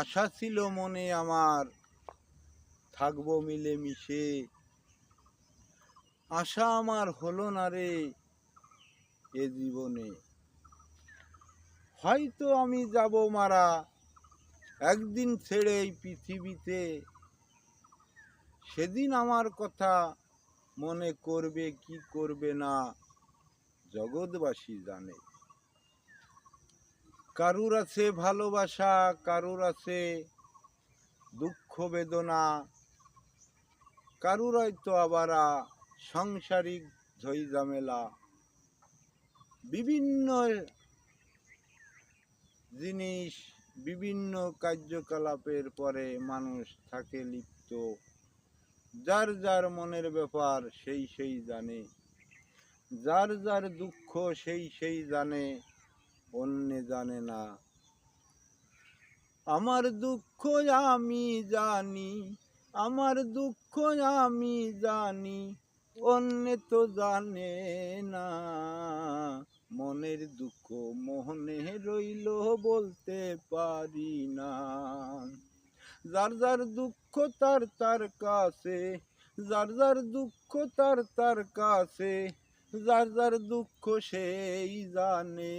আশা ছিল মনে আমার। থাকব মিলে মিশে আশা আমার হলো না রে এ জীবনে। হয়তো আমি যাব মারা একদিন ছেড়ে এই পৃথিবীতে। সেদিন আমার কথা মনে করবে কি করবে না, জগৎবাসী জানে। কারুর আছে ভালোবাসা, কারুর আছে দুঃখ, বেদনা, কারুর হয়তো আবার সাংসারিক ঝই ঝামেলা। বিভিন্ন জিনিস, বিভিন্ন কার্যকলাপের পরে মানুষ থাকে লিপ্ত। যার যার মনের ব্যাপার সেই সেই জানে। যার যার দুঃখ সেই সেই জানে। অন্য জানে না। আমার দুঃখ আমি জানি, আমার দুঃখ আমি জানি, অন্য তো জানে না। মনের দুঃখ মোহনে রইল বলতে পারি না। যার যার দুঃখ তার তার কাছে, যার যার দুঃখ তার তার কাছে যার যার দুঃখ সেই জানে,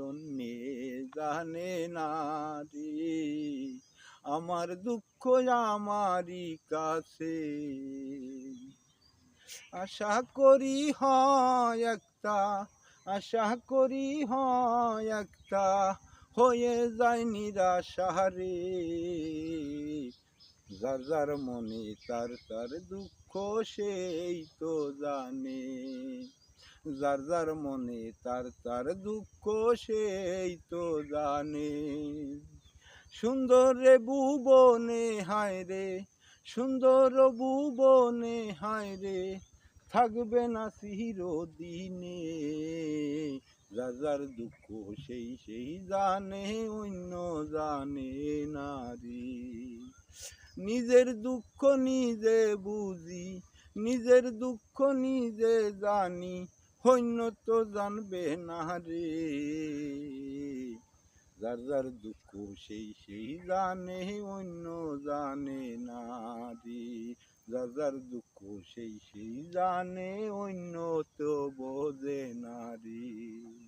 অন্যে জানে না রে আমার দুঃখ আমারই কাছে। আশা করি হয় একটা, আশা করি হয় একটা, হয়ে যায় নিরাশা রে যার যার মনে তার তার দুঃখ সেই তো জানে। যার যার মনে তার তার দুঃখ সেই তো জানে। সুন্দর রে বুবনে হায় রে, সুন্দর বুবনে হায় রে, থাকবে না চিরদিনে। যার যার দুঃখ সেই সেই জানে, অন্য জানে না। নিজের দুঃখ নিজে বুঝি, নিজের দুঃখ নিজে জানি অন্য তো জানবে না রে। যার যার দুঃখ সেই সেই জানে, অন্য জানে না রে। যার যার দুঃখ সেই সেই জানে, অন্য তো বোঝে না রে।